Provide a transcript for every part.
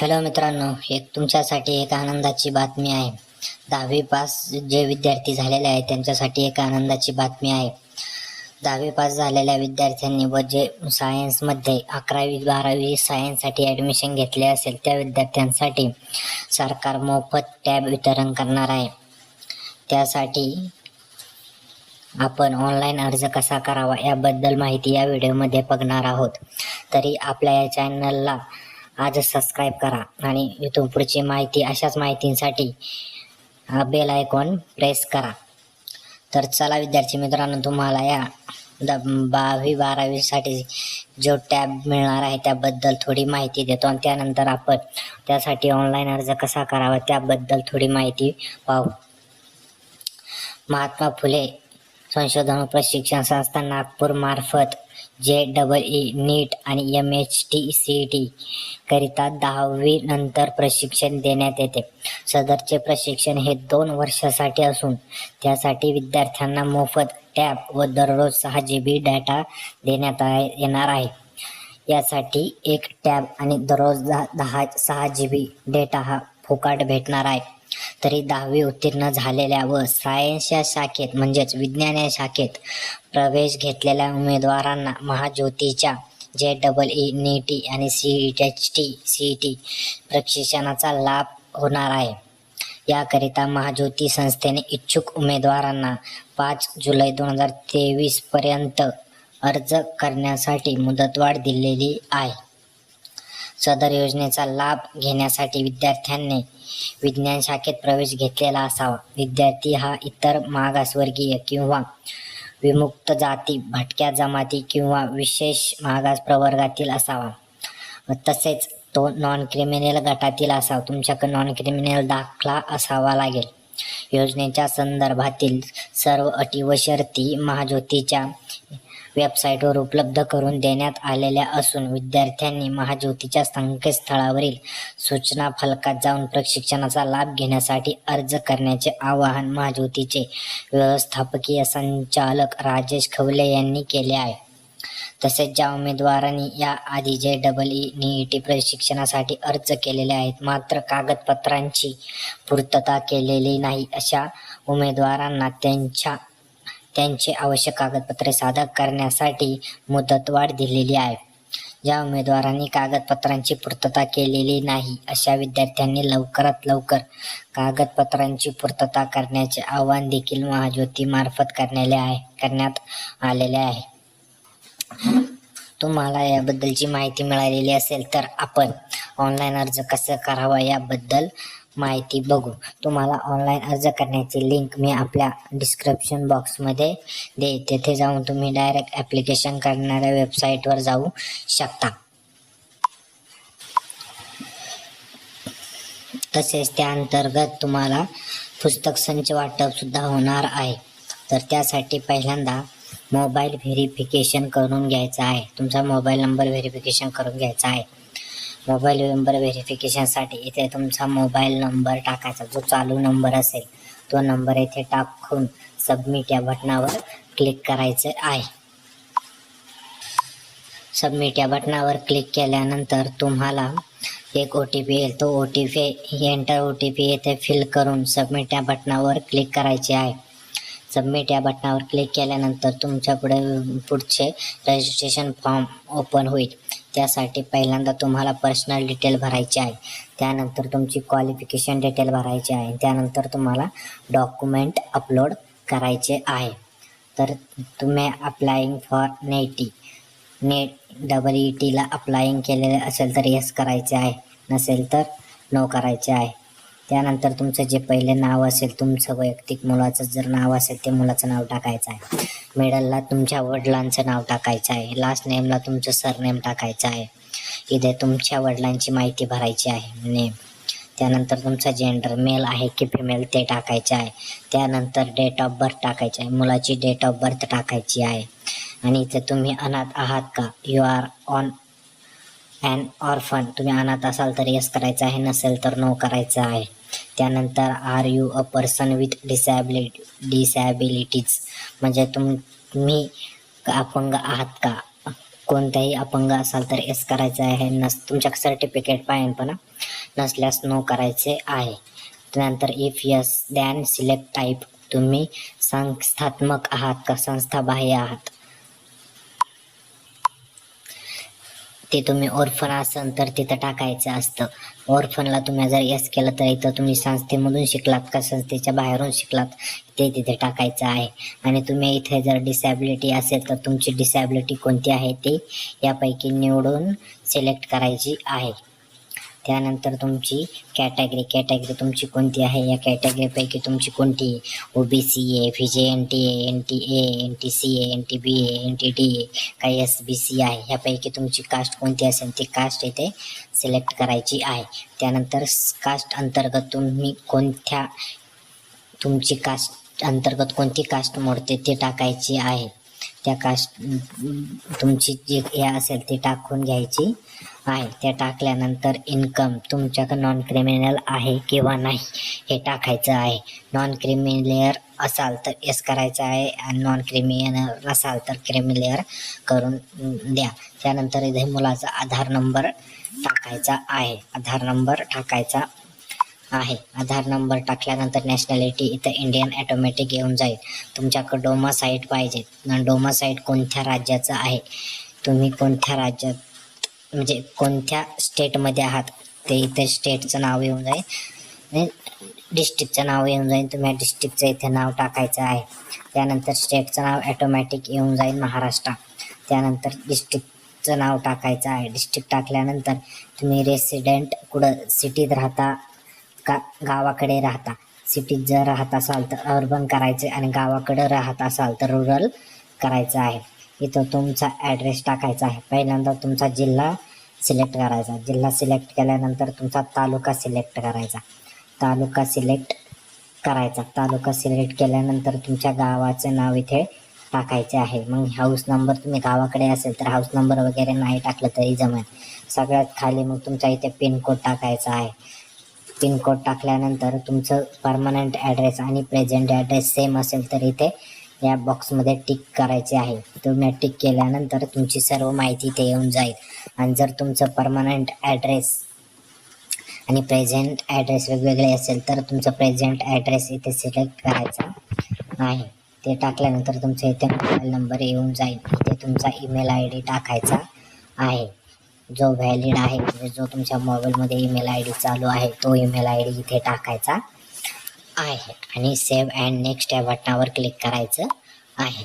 Hello मित्रांनो एक तुमच्यासाठी एक आनंदाची बातमी आहे. दहावी पास जे विद्यार्थी झालेले आहेत त्यांच्यासाठी एक आनंदाची बातमी आहे. दहावी पास झालेल्या विद्यार्थ्यांनी व जे सायन्समध्ये अकरावी बारावी सायन्ससाठी ॲडमिशन घेतले असेल त्या विद्यार्थ्यांसाठी सरकार मोफत टॅब वितरण करणार आहे. त्यासाठी आपण ऑनलाईन अर्ज कसा करावा याबद्दल माहिती या व्हिडिओमध्ये बघणार आहोत. तरी आपल्या या चॅनलला आजच सबस्क्राईब करा आणि इथून पुढची माहिती अशाच माहितींसाठी बेल आयकॉन प्रेस करा. तर चला विद्यार्थी मित्रांनो तुम्हाला या द बावी बारावीसाठी जो टॅब मिळणार आहे त्याबद्दल थोडी माहिती देतो आणि त्यानंतर आपण त्यासाठी ऑनलाईन अर्ज कसा करावा त्याबद्दल थोडी माहिती पाहू. महात्मा फुले संशोधन प्रशिक्षण संस्था नागपूर मार्फत जे डबल ई नीट आणि M H T C T करिता दहावी नंतर प्रशिक्षण देण्यात येते. सदरचे प्रशिक्षण हे दोन वर्षासाठी असून त्यासाठी विद्यार्थ्यांना मोफत टॅब व दररोज सहा जी बी डाटा देण्यात येणार आहे. यासाठी एक टॅब आणि दररोज दहा दहा सहा जी बी डेटा हा फुकाट भेटणार आहे. तरी दहावी उत्तीर्ण झालेल्या व सायन्स या शाखेत म्हणजेच विज्ञान या शाखेत प्रवेश घेतलेल्या उमेदवारांना महाज्योतीच्या जे डबल ई नीटी आणि C E H T C T प्रशिक्षणाचा लाभ होणार आहे. याकरिता महाज्योती संस्थेने इच्छुक उमेदवारांना पाच जुलै दोन हजार तेवीस पर्यंत अर्ज करण्यासाठी मुदतवाढ दिलेली आहे. सदर योजनेचा लाभ घेण्यासाठी विद्यार्थ्यांनी विज्ञान शाखेत प्रवेश घेतलेला असावा. विद्यार्थी हा इतर मागासवर्गीय किंवा विमुक्त जाती भटक्या जमाती किंवा विशेष मागास प्रवर्गातील असावा. तसेच तो नॉन क्रिमिनल गटातील असावा. तुमच्याकडे नॉन क्रिमिनल दाखला असावा लागेल. योजनेच्या संदर्भातील सर्व अटी व शर्ती महाज्योतीच्या वेबसाईटवर उपलब्ध करून देण्यात आलेल्या असून विद्यार्थ्यांनी महाज्योतीच्या संकेतस्थळावरील सूचना फलकात जाऊन प्रशिक्षणाचा लाभ घेण्यासाठी अर्ज करण्याचे आवाहन महाज्योतीचे व्यवस्थापकीय संचालक राजेश खवले यांनी केले आहे. तसेच ज्या उमेदवारांनी या आधी जे डबल ई नीईटी प्रशिक्षणासाठी अर्ज केलेले आहेत मात्र कागदपत्रांची पूर्तता केलेली नाही अशा उमेदवारांना त्यांच्या त्यांचे आवश्यक कागदपत्रे सादर करण्यासाठी मुदतवाढ दिलेली आहे. ज्या उमेदवारांनी कागदपत्रांची पूर्तता केलेली नाही अशा विद्यार्थ्यांनी लवकरात लवकर कागदपत्रांची पूर्तता करण्याचे आवाहन देखील महाज्योतीमार्फत करण्याले आहे करण्यात आलेले आहे. तुम्हाला याबद्दलची माहिती मिळालेली असेल तर आपण ऑनलाईन अर्ज कसं करावा याबद्दल माहिती बघू. तुम्हाला ऑनलाईन अर्ज करण्याची लिंक मी आपल्या डिस्क्रिप्शन बॉक्समध्ये दे तेथे जाऊन तुम्ही डायरेक्ट ॲप्लिकेशन करणाऱ्या वेबसाईटवर जाऊ शकता. तसेच त्या अंतर्गत तुम्हाला पुस्तक संच वाटपसुद्धा होणार आहे. तर त्यासाठी पहिल्यांदा मोबाईल व्हेरिफिकेशन करून घ्यायचा आहे. तुमचा मोबाईल नंबर व्हेरिफिकेशन करून घ्यायचा आहे. मोबाईल नंबर व्हेरिफिकेशनसाठी इथे तुमचा मोबाईल नंबर टाकायचा. जो चालू नंबर असेल तो नंबर इथे टाकून सबमिट या बटनावर क्लिक करायचं आहे. सबमिट या बटनावर क्लिक केल्यानंतर तुम्हाला एक ओ टी पी येईल. तो O T P enter O T P येथे फिल करून सबमिट या बटनावर क्लिक करायचे आहे. सबमिट या बटनावर क्लिक केल्यानंतर तुमच्यापुढे पुढचे रजिस्ट्रेशन फॉर्म ओपन होईल. त्यासाठी पहिल्यांदा तुम्हाला पर्सनल डिटेल भरायचे आहे. त्यानंतर तुमची क्वालिफिकेशन डिटेल भरायची आहे. त्यानंतर तुम्हाला डॉक्युमेंट अपलोड करायचे आहे. तर तुम्ही applying for Neti net double E टीला अप्लायिंग केलेले असेल तर येस करायचे आहे. नसेल तर नो करायचे आहे. त्यानंतर तुमचं जे पहिले नाव असेल तुमचं वैयक्तिक मुलाचं जर नाव असेल ते मुलाचं नाव टाकायचं आहे. मिडलला तुमच्या वडिलांचं नाव टाकायचं आहे. लास्ट नेमला तुमचं सरनेम टाकायचं आहे. इथे तुमच्या वडिलांची माहिती भरायची आहे नेम त्यानंतर तुमचा जेंडर मेल आहे की फिमेल ते टाकायचे आहे. त्यानंतर डेट ऑफ बर्थ टाकायचं आहे. मुलाची डेट ऑफ बर्थ टाकायची आहे. आणि इथे तुम्ही अनाथ आहात का? You are on and orphan तुम्ही अनाथ असाल तर यस करायचं आहे नसेल तर नो करायचं आहे. त्यानंतर are you a person with disability disabilities म्हणजे तुम तुम्ही अपंग आहात का? कोणताही अपंग असाल तर एस करायचं आहे. नस तुमच्या सर्टिफिकेट पाहिजे पण नसल्यास नो करायचे आहे. त्यानंतर if yes then select type तुम्ही संस्थात्मक आहात का? संस्थाबाह्य आहात. ते तुम्ही ओरफन असन तर तिथं टाकायचं असतं. ओरफनला तुम्ही जर यस केलं तर इथं तुम्ही संस्थेमधून शिकलात का संस्थेच्या बाहेरून शिकलात ते तिथे टाकायचं आहे. आणि तुम्ही इथे जर डिसॅबिलिटी असेल तर तुमची डिसॅबिलिटी कोणती आहे ते यापैकी निवडून सिलेक्ट करायची आहे. त्यानंतर तुमची कॅटेगरी कॅटेगरी तुमची कोणती आहे? या कॅटेगरीपैकी तुमची कोणती O B C A V J N T A N T A N T C A N T B A N T D A काही एस बी सी आहे? ह्यापैकी तुमची कास्ट कोणती असेल? ती कास्ट इथे सिलेक्ट करायची आहे. त्यानंतर कास्ट अंतर्गत तुम्ही कोणत्या तुमची कास्ट अंतर्गत कोणती कास्ट मोडते ते टाकायची आहे. त्या कास्ट तुमची जी हे असेल ती टाकून घ्यायची. आहे त्या टाकल्यानंतर इन्कम तुमच्याकडे नॉन क्रिमिनल आहे किंवा नाही हे टाकायचं आहे. नॉन क्रिमिलेअर असाल तर एस करायचं आहे आणि नॉन क्रिमिनल नसाल तर क्रिमिलेअर करून द्या. त्यानंतर इथे मुलाचा आधार नंबर टाकायचा आहे. आधार नंबर टाकायचा आहे. आधार नंबर टाकल्यानंतर नॅशनॅलिटी इथं इंडियन ॲटोमॅटिक येऊन जाईल. तुमच्याकडं डोमा साईट पाहिजे. डोमा साईट कोणत्या राज्याचं आहे? तुम्ही कोणत्या राज्यात म्हणजे कोणत्या स्टेटमध्ये आहात? ते इथे स्टेटचं नाव येऊन जाईल. डिस्ट्रिक्टचं नाव येऊन जाईल. तुम्ही डिस्ट्रिक्टचं इथे नाव टाकायचं आहे. त्यानंतर स्टेटचं नाव ॲटोमॅटिक येऊन जाईल महाराष्ट्र. त्यानंतर डिस्ट्रिक्टचं नाव टाकायचं आहे. डिस्ट्रिक्ट टाकल्यानंतर तुम्ही रेसिडेंट कुठं सिटीत राहता? का गावाकडे राहता. सिटीत जर राहत असाल तर अर्बन करायचे आणि गावाकडे राहत असाल तर रुरल करायचं आहे. इथं तुमचा ॲड्रेस टाकायचा आहे. पहिल्यांदा तुमचा जिल्हा सिलेक्ट करायचा. जिल्हा सिलेक्ट केल्यानंतर तुमचा तालुका सिलेक्ट करायचा. तालुका सिलेक्ट करायचा. तालुका सिलेक्ट केल्यानंतर तुमच्या गावाचं नाव इथे टाकायचे आहे. मग हाऊस नंबर तुम्ही गावाकडे असेल तर हाऊस नंबर वगैरे नाही टाकलं तरी जमेल. सगळ्यात खाली मग तुमच्या इथे पिनकोड टाकायचा आहे. पिनकोड टाकल्यानंतर तुमचं परमनंट ॲड्रेस आणि प्रेझेंट ॲड्रेस सेम असेल तर इथे या बॉक्समध्ये टिक करायचे आहे. तुम्ही टिक केल्यानंतर तुमची सर्व माहिती इथे येऊन जाईल. आणि जर तुमचं परमनंट ॲड्रेस आणि प्रेझेंट ॲड्रेस वेगवेगळे असेल तर तुमचं प्रेझेंट ॲड्रेस इथे सिलेक्ट करायचा आहे. ते टाकल्यानंतर तुमचा इथे मोबाईल नंबर येऊन जाईल. इथे तुमचा ईमेल आय डी टाकायचा आहे. जो व्हॅलिड आहे म्हणजे जो तुमच्या मोबाईलमध्ये ईमेल आय डी चालू आहे तो ईमेल आय डी इथे टाकायचा आहे. आणि सेव्ह अँड नेक्स्ट या बटनावर क्लिक करायचं आहे.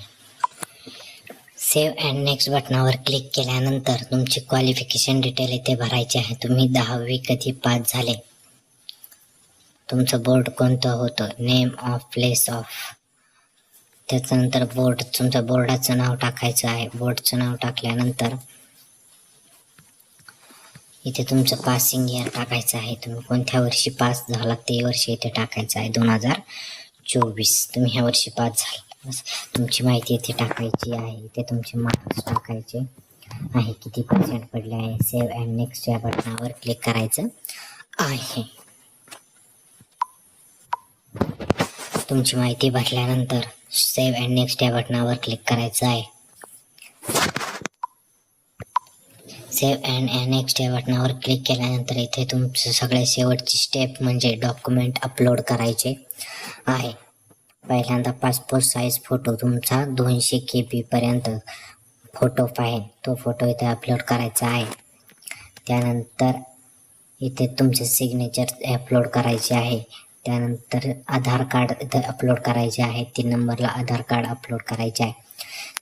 सेव्ह अँड नेक्स्ट बटनावर क्लिक केल्यानंतर तुमची क्वालिफिकेशन डिटेल इथे भरायची आहे. तुम्ही दहावी कधी पास झाले? तुमचं बोर्ड कोणतं होतं? नेम ऑफ प्लेस ऑफ त्याच्यानंतर बोर्ड तुमचं बोर्डाचं नाव टाकायचं आहे. बोर्डचं नाव टाकल्यानंतर इथे तुमचं पासिंग इयर टाकायचं आहे. तुम्ही कोणत्या वर्षी पास झाला ते वर्षी इथे टाकायचं आहे. दोन हजार चोवीस. तुम्ही ह्या वर्षी पास झाला तुमची माहिती इथे टाकायची आहे. इथे तुमचे मार्क्स टाकायचे आहे. किती पर्सेंट पडले आहे? सेव्ह अँड नेक्स्ट या बटनावर क्लिक करायचं आहे. तुमची माहिती भरल्यानंतर सेव्ह अँड नेक्स्ट या बटनावर क्लिक करायचं आहे. सेव्ह अँड ॲनेक्स्ट या बटनावर क्लिक केल्यानंतर इथे तुमचं सगळे शेवटची स्टेप म्हणजे डॉक्युमेंट अपलोड करायचे आहे. पहिल्यांदा पासपोर्ट साईज फोटो तुमचा दोनशे के पर्यंत फोटो पाहिजे. तो फोटो इथे अपलोड करायचा आहे. त्यानंतर इथे तुमचे सिग्नेचर अपलोड करायचे आहे. त्यानंतर आधार कार्ड इथे अपलोड करायचे आहे. तीन नंबरला आधार कार्ड अपलोड करायचे आहे.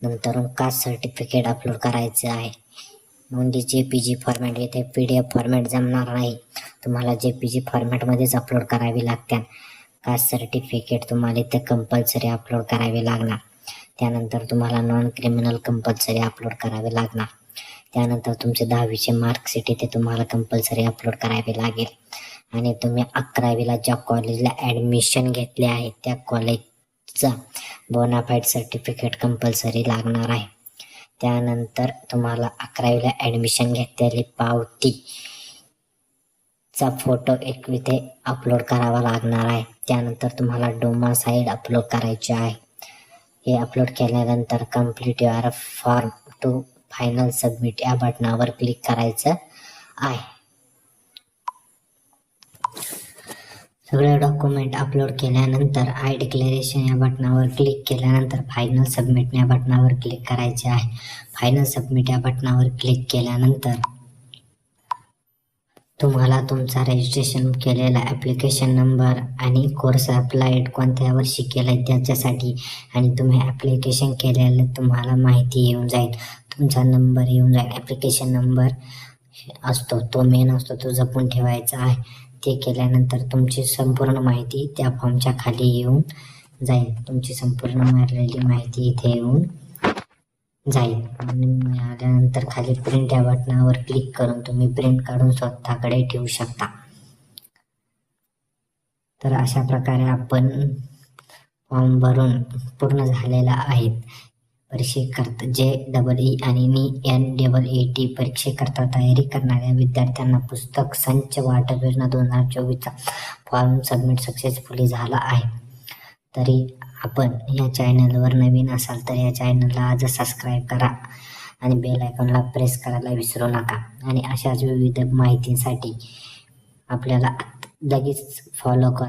नंतर कास्ट सर्टिफिकेट अपलोड करायचं आहे. म्हणजे जे पी जी फॉर्मॅट येथे पी डी एफ फॉर्मॅट जमणार नाही. तुम्हाला जे पी जी फॉर्मॅटमध्येच अपलोड करावी लागते कास्ट सर्टिफिकेट तुम्हाला इथे कंपल्सरी अपलोड करावे लागणार? त्यानंतर तुम्हाला नॉन क्रिमिनल कंपल्सरी अपलोड करावे लागणार. त्यानंतर तुमचे दहावीचे मार्कशीट इथे तुम्हाला कंपल्सरी अपलोड करावे लागेल. आणि तुम्ही अकरावीला ज्या कॉलेजला ॲडमिशन घेतले आहे त्या कॉलेजचा बोनाफाईड सर्टिफिकेट कंपल्सरी लागणार आहे. त्यानंतर तुम्हाला अकरावीला ॲडमिशन घेतलेली पावती चा फोटो एक इथे अपलोड करावा लागणार आहे. त्यानंतर तुम्हाला डोमा साईड अपलोड करायचे आहे. हे अपलोड केल्यानंतर complete your form to final submit या बटनावर क्लिक करायचं आहे. सगळे डॉक्युमेंट अपलोड केल्यानंतर आय डिक्लेरेशन या बटनावर क्लिक केल्यानंतर फायनल सबमिट या बटनावर क्लिक करायचे आहे. फायनल सबमिट या बटनावर क्लिक केल्यानंतर तुम्हाला तुमचा रजिस्ट्रेशन केलेला ॲप्लिकेशन नंबर आणि कोर्स अप्लाइड कोणत्या वर्षी केला आहे त्याच्यासाठी आणि तुम्ही ॲप्लिकेशन केलेलं तुम्हाला माहिती येऊन जाईल. तुमचा नंबर येऊन जाईल. ॲप्लिकेशन नंबर असतो तो मेन असतो तो जपून ठेवायचा आहे. ते केल्यानंतर तुमची संपूर्ण माहिती त्या फॉर्मच्या खाली येऊन जाईल. तुमची संपूर्ण मारलेली माहिती इथे येऊन जाईल. आल्यानंतर मिळाल्यानंतर खाली प्रिंट या बटनावर क्लिक करून तुम्ही प्रिंट काढून स्वतःकडे ठेवू शकता. तर अशा प्रकारे आपण फॉर्म भरून पूर्ण झालेला आहे. परीक्षेकरता जे डबल ई e आणि नी एन डबल ए टी परीक्षेकरता तयारी करणाऱ्या विद्यार्थ्यांना पुस्तक संच वाटप योजना दोन हजार चोवीसचा फॉर्म सबमिट सक्सेसफुली झाला आहे. तरी आपण या चॅनलवर नवीन असाल तर या चॅनलला आज सबस्क्राईब करा आणि बेल आयकॉनला प्रेस करायला विसरू नका. आणि अशाच विविध माहितीसाठी आपल्याला लगेच फॉलो करा.